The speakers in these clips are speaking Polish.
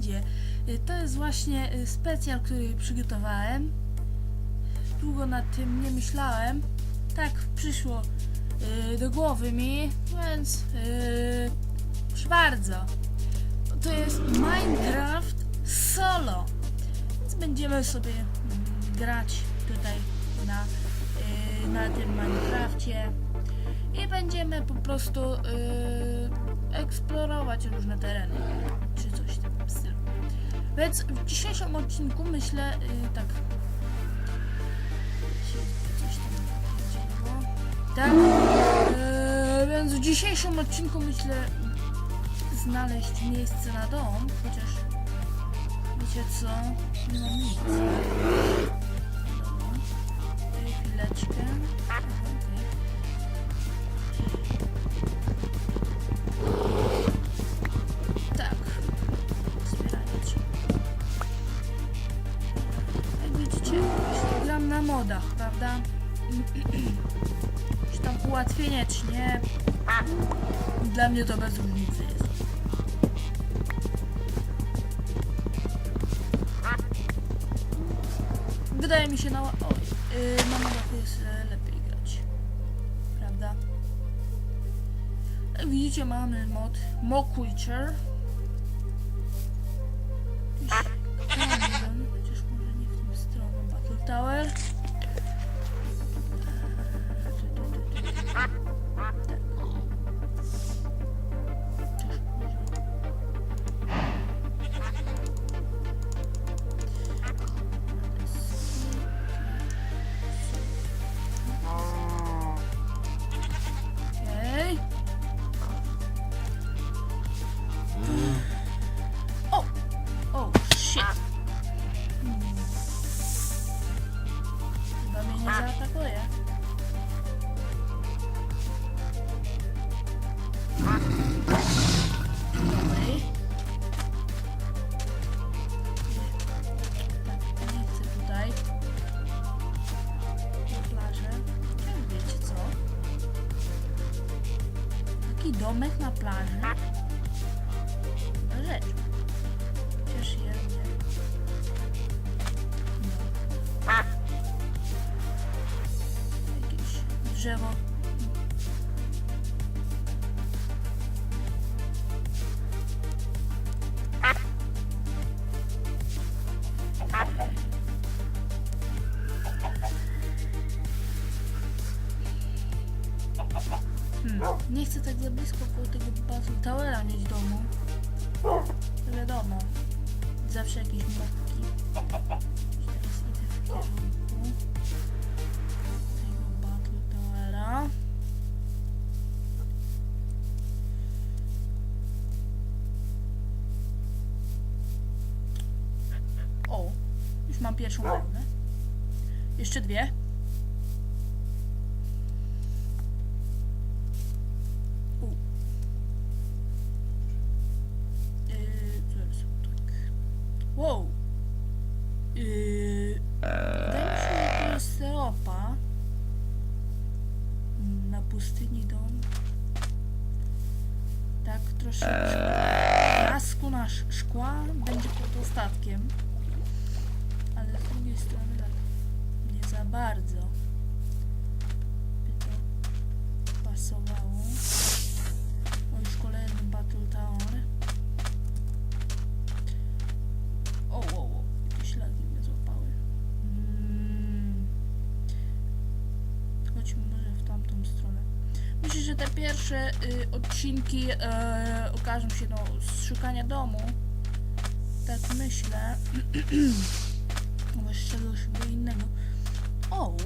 będzie? Y, To jest właśnie y, specjal, który przygotowałem. Długo nad tym nie myślałem. Tak przyszło y, do głowy mi, więc proszę bardzo. To jest Minecraft Solo. Więc będziemy sobie mm, grać tutaj na, na tym Minecrafcie i będziemy po prostu eksplorować różne tereny, Więc w dzisiejszym odcinku myślę y, tak. Tak. Y, więc w dzisiejszym odcinku myślę znaleźć miejsce na dom, chociaż wiecie co? Mam nic. Dobra. Chwileczkę. Nie? Dla mnie to bez różnicy jest. Wydaje mi się na, oj, yy, na modach jest e, lepiej grać. Prawda? Widzicie mamy mod Mo Creature. Zawsze jakieś mopki. Teraz idę w kierunku tego Battle Towera. O, już mam pierwszą wełnę. Jeszcze dwie. Pierwsze y, odcinki e, okażą się no, z szukania domu. Tak myślę. Może czegoś innego. O!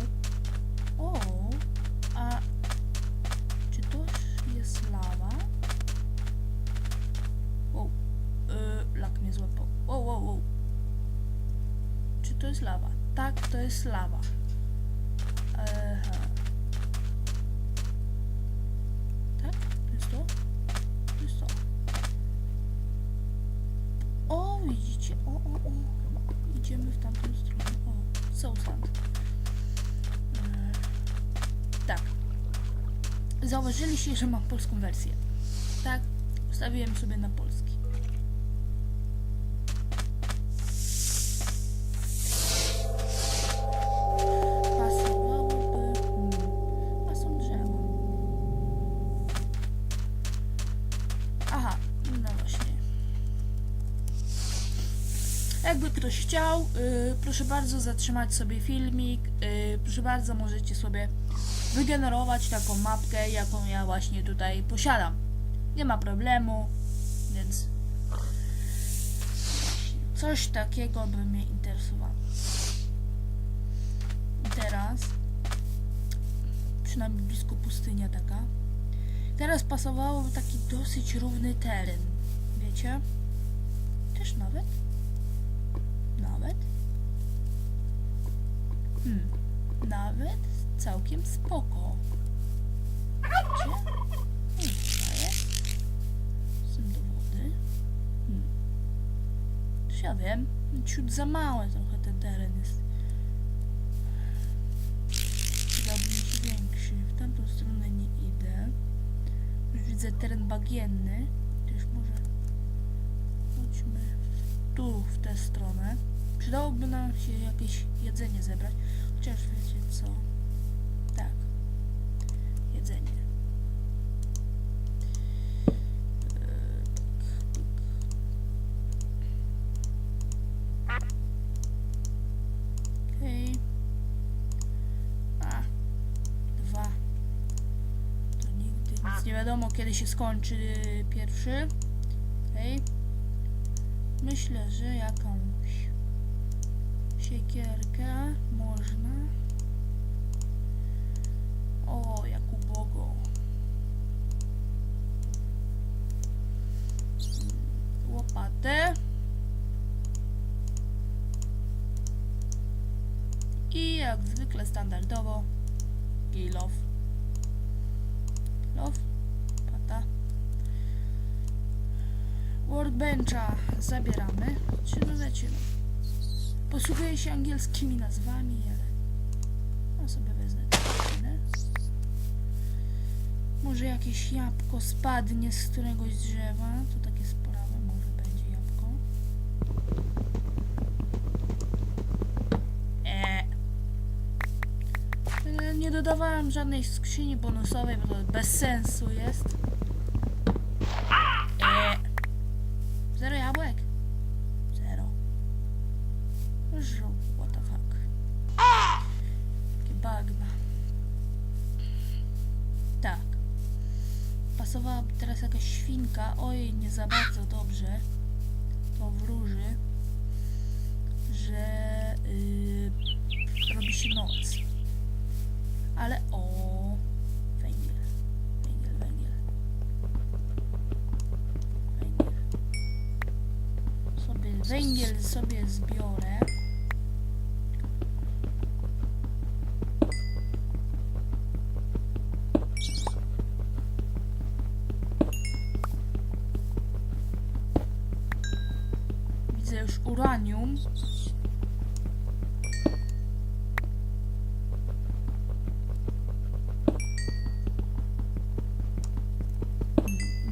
Zauważyliście, że mam polską wersję. Tak, ustawiłem sobie na polski. Hmm. Aha, no właśnie. Jakby ktoś chciał, y, proszę bardzo zatrzymać sobie filmik. y, proszę bardzo, możecie sobie wygenerować taką mapkę, jaką ja właśnie tutaj posiadam. Nie ma problemu, więc coś takiego by mnie interesowało. I teraz, przynajmniej blisko pustynia taka, teraz pasowałoby taki dosyć równy teren, wiecie? Też nawet? Nawet? Hmm, nawet całkiem spoko. Wiecie? Nie wstaje. Jestem do wody. Hmm. Ja wiem? Ciut za małe trochę ten teren jest. Przydałby mi się większy. W tamtą stronę nie idę. Już widzę teren bagienny. Też może chodźmy tu, w tę stronę. Przydałoby nam się jakieś jedzenie zebrać. Chociaż wiecie co? Tak. Jedzenie. Okej. A. Dwa. To nigdy nic nie wiadomo, kiedy się skończy pierwszy. Okej. Myślę, że jakąś siekierkę można. O, jak ubogo. Łopatę. I jak zwykle standardowo kilof. Kilof, pata. Workbencha zabieramy. Czy no no. Posługuję się angielskimi nazwami, ale no sobie wezmę maszynę. Może jakieś jabłko spadnie z któregoś drzewa, to takie sprawy, może będzie jabłko. Eee. Nie dodawałem żadnej skrzyni bonusowej, bo to bez sensu jest. Oj, nie za bardzo dobrze. To wróży, że yy, robi się noc. Ale o, węgiel. Węgiel, węgiel. Węgiel. Sobie węgiel sobie zbiorę.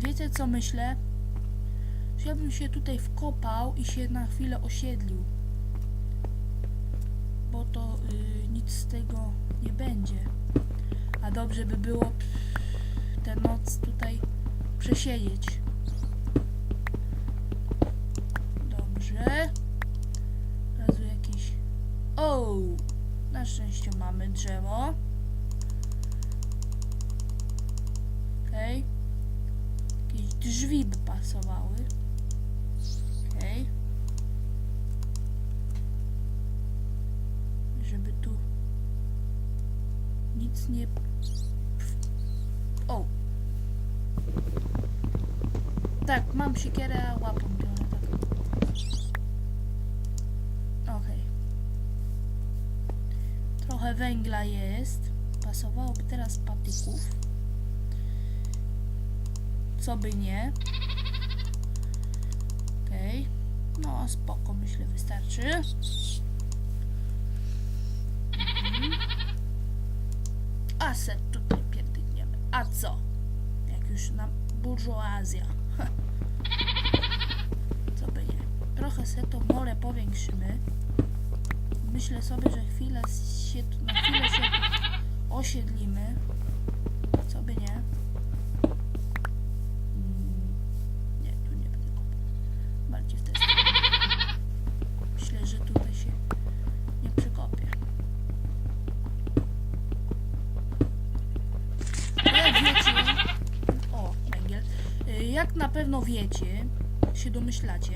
Wiecie co myślę? Że ja bym się tutaj wkopał i się na chwilę osiedlił. Bo to y, nic z tego nie będzie. A dobrze by było tę noc tutaj przesiedzieć. Mam siekierę, łapą biorę, tak. Okej. Trochę węgla jest. Pasowałoby teraz patyków. Co by nie. Okej. No, spoko, myślę, wystarczy. Mhm. A se tutaj pierdykniemy. A co? burżuazja. Ha. Co powiększymy. Myślę sobie, że chwilę się, na chwilę się osiedlimy. Co by nie. Mm, Nie, tu nie będę. Bardziej w tę. Myślę, że tutaj się nie przykopię. Jak wiecie, o, węgiel. Y, Jak na pewno wiecie, się domyślacie,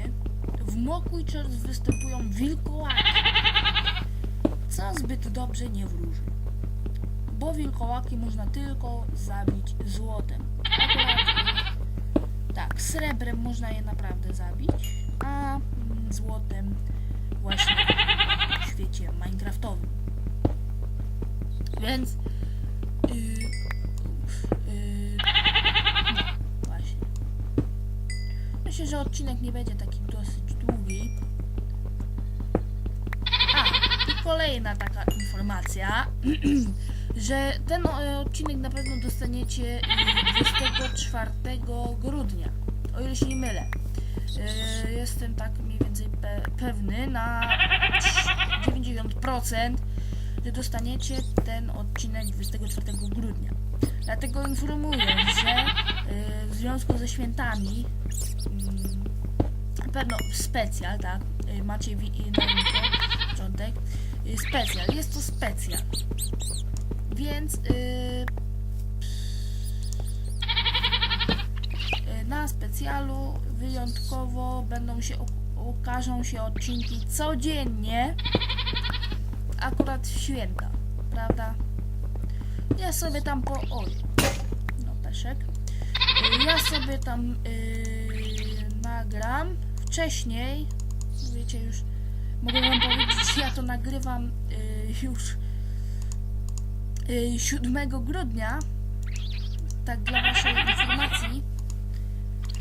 w Moku i Czerw występują wilkołaki, co zbyt dobrze nie wróży. Bo wilkołaki można tylko zabić złotem. Tak, srebrem można je naprawdę zabić, a mm, złotem właśnie w świecie minecraftowym. Więc yy, yy, no, właśnie. Myślę, że odcinek nie będzie taki kolejna taka informacja, że ten e, odcinek na pewno dostaniecie e, 24 grudnia, o ile się nie mylę. E, Jestem tak mniej więcej pe pewny na 90%, że dostaniecie ten odcinek 24 grudnia. Dlatego informuję, że e, w związku ze świętami mm, na pewno specjal, tak? Macie na początek. Specjal, jest to specjal. Więc y, y, na specjalu wyjątkowo będą się ukażą się odcinki codziennie. Akurat w święta, prawda? Ja sobie tam po. Oj, no peszek. Ja sobie tam y, nagram wcześniej. Wiecie już, mogę wam powiedzieć, ja to nagrywam y, już y, 7 grudnia. Tak dla waszej informacji.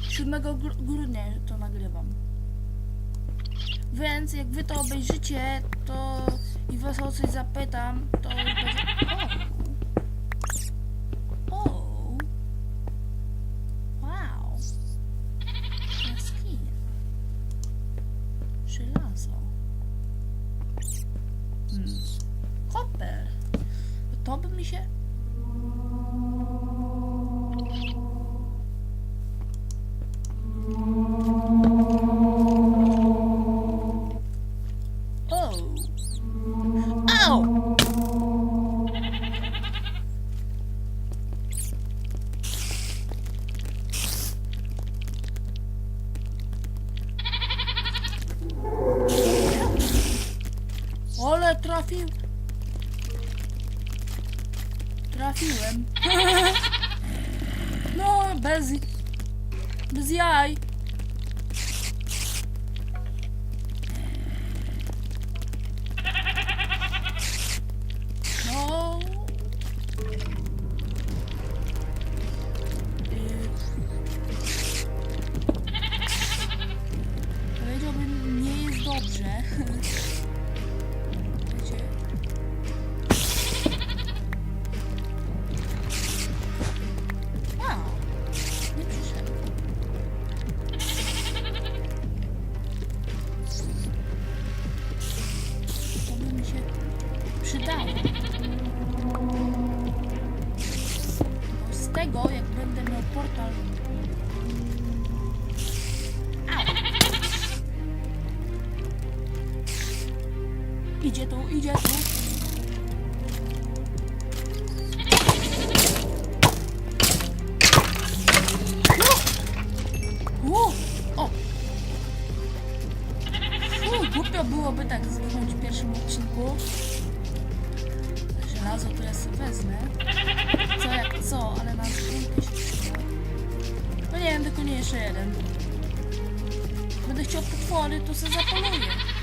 7 gru- grudnia to nagrywam. Więc jak wy to obejrzycie, to i was o coś zapytam, to. O! Byłoby tak zginąć w pierwszym odcinku. Żelazo to ja sobie wezmę. Co jak co, ale się przyda. No nie wiem, tylko nie jeszcze jeden. Będę chciał potwory, to se zapoluję.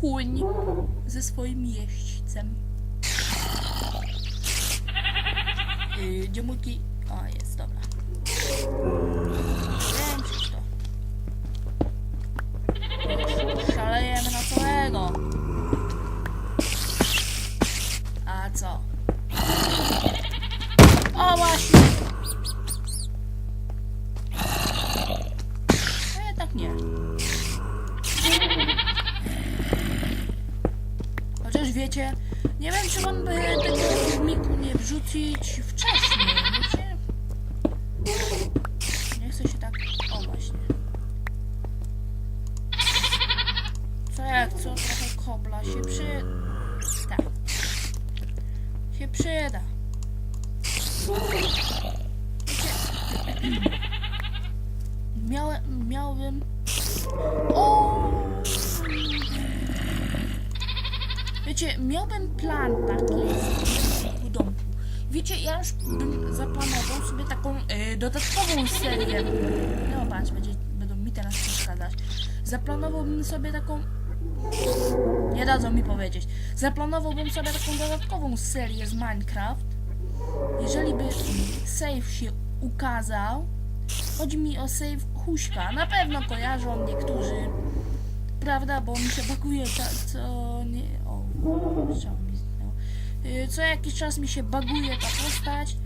Kuń ze swoim jeźdźcem. Yy, dziomulki. O, jest, dobra. Włączyć to. Szalejemy na całego. Miałem, miałbym... O! Wiecie, miałbym plan taki w domku. Wiecie, ja już bym zaplanował sobie taką e, dodatkową serię. No patrz, będzie, będą mi teraz przeszkadzać. Zaplanowałbym sobie taką... Nie dadzą mi powiedzieć. Zaplanowałbym sobie taką dodatkową serię z Minecraft. Jeżeli by save się ukazał, chodzi mi o save Huśka. Na pewno kojarzą niektórzy Prawda, bo mi się baguje ta, co nie... O, mi. Y, Co jakiś czas mi się baguje ta postać y,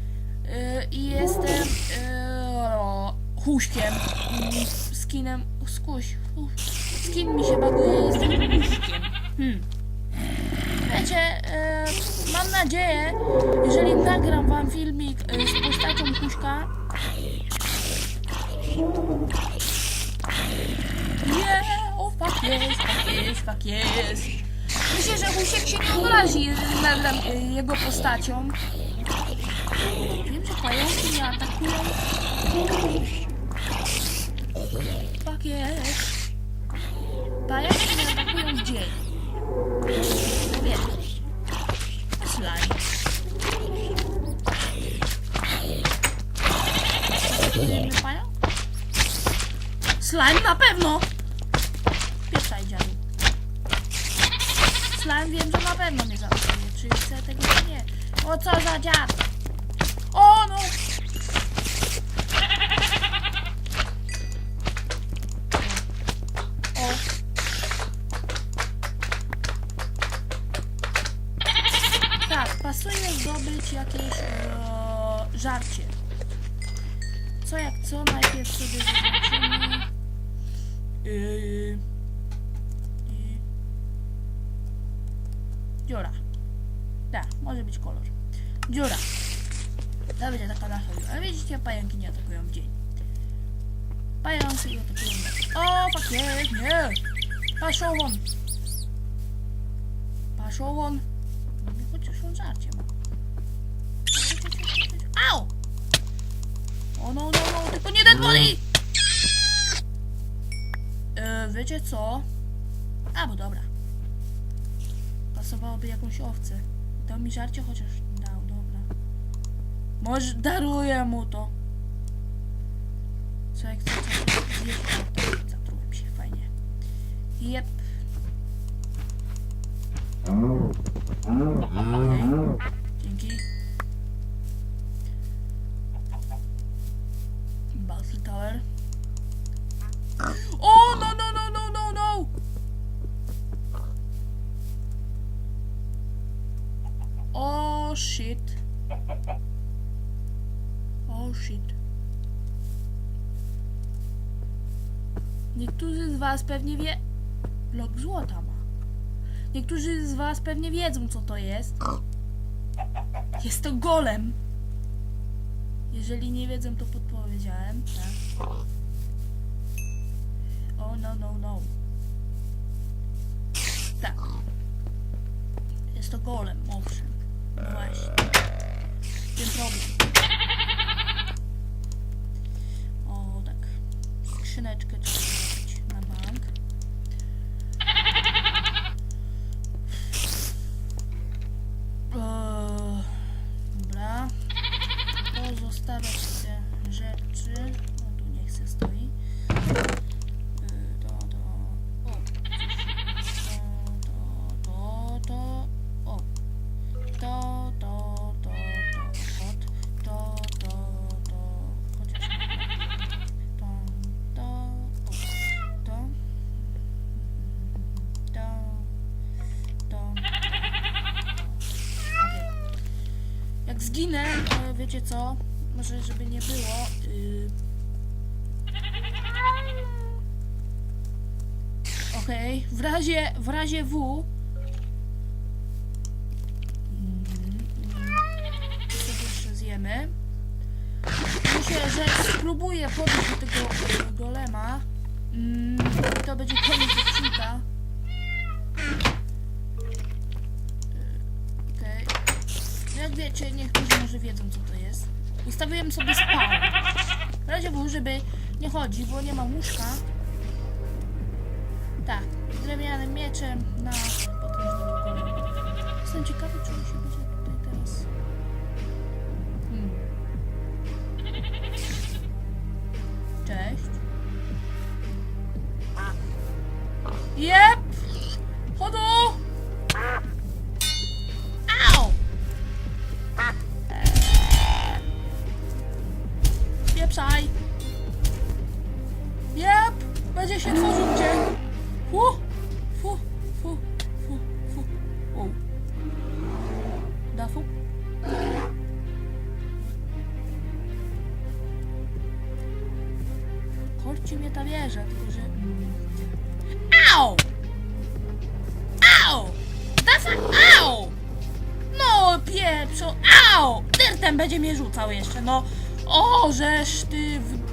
i jestem y, huśkiem, mm, skinem, skuś, skin mi się baguje, jestem huśkiem. Hmm. Wiecie, mam nadzieję, jeżeli nagram wam filmik z postacią huśka, Nie, o fuck jest, fuck jest, fuck jest. Myślę, że Husiek się nie obrazi y, jego postacią. Wiem, że pająki mnie atakują. Fuck jest. Pająki mnie atakują w dzień. Wiem. Slime. Atakujemy pająk? Slime na pewno! Pieprzaj dziadu. Slime wiem, że na pewno mnie zaatakuje. Czy chcę tego czy nie? O co za dziad? O no! O. Tak, pasuje zdobyć jakieś e, żarcie. Co jak co, najpierw sobie zobaczymy. Yy. Dziura. Tak, może być kolor. Dziura. To będzie taka nasza dziura. Ale widzicie, pająki nie atakują w dzień. Pająki nie atakują w nocy. O, fuck jest, nie! Paszą won! Paszą won! No, Chociaż on żarcie ma. Au! O no, no, no, tylko nie ten boli! Wiecie co? A, bo dobra. Pasowałoby jakąś owcę. Dał mi żarcie, chociaż dał, dobra. Może daruję mu to. Co jak co, zjeść, o, zatrułem się, fajnie. Jep. Okej, was pewnie wie... Blok złota ma. Niektórzy z was pewnie wiedzą co to jest. Jest to golem. Jeżeli nie wiedzą, to podpowiedziałem, tak. Oh no, no, no. Tak. Jest to golem, owszem. No właśnie. Ten problem. O, tak. Skrzyneczkę wiecie co? Może żeby nie było. y, Okej, w razie, w razie W. Jeszcze zjemy? Myślę, że spróbuję podejść do tego e, golema. Mm, to będzie koniec odcinka. Wiecie, niektórzy może wiedzą co to jest. Ustawiłem sobie spawn. W razie był, żeby nie chodzi, bo nie ma łóżka. Tak, drewnianym mieczem na potężnego golema. Jestem ciekawy, czy on się będzie ta wieża, tylko że... Au! Au! Dafa! Au! No pieprzo! Au! Dyrtem będzie mnie rzucał jeszcze, no! O, żeż ty w...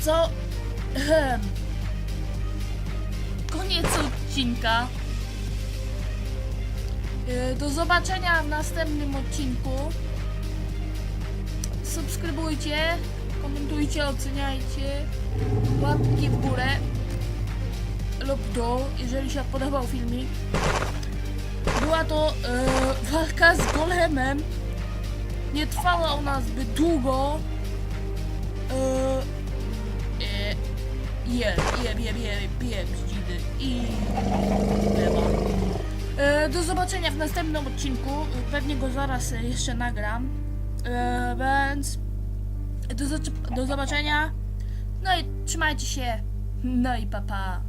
co? Koniec odcinka. Eee, Do zobaczenia w następnym odcinku. Subskrybujcie, komentujcie, oceniajcie. Łapki w górę lub dół, jeżeli się podobał filmik. Była to e, walka z golemem. Nie trwała ona zbyt długo. E, e, Jeb, jeb, jeb, jeb, jeb, zdzidy i lewa. E, Do zobaczenia w następnym odcinku. Pewnie go zaraz jeszcze nagram. E, Więc do, do zobaczenia. No i trzymajcie się. No i papa. Pa.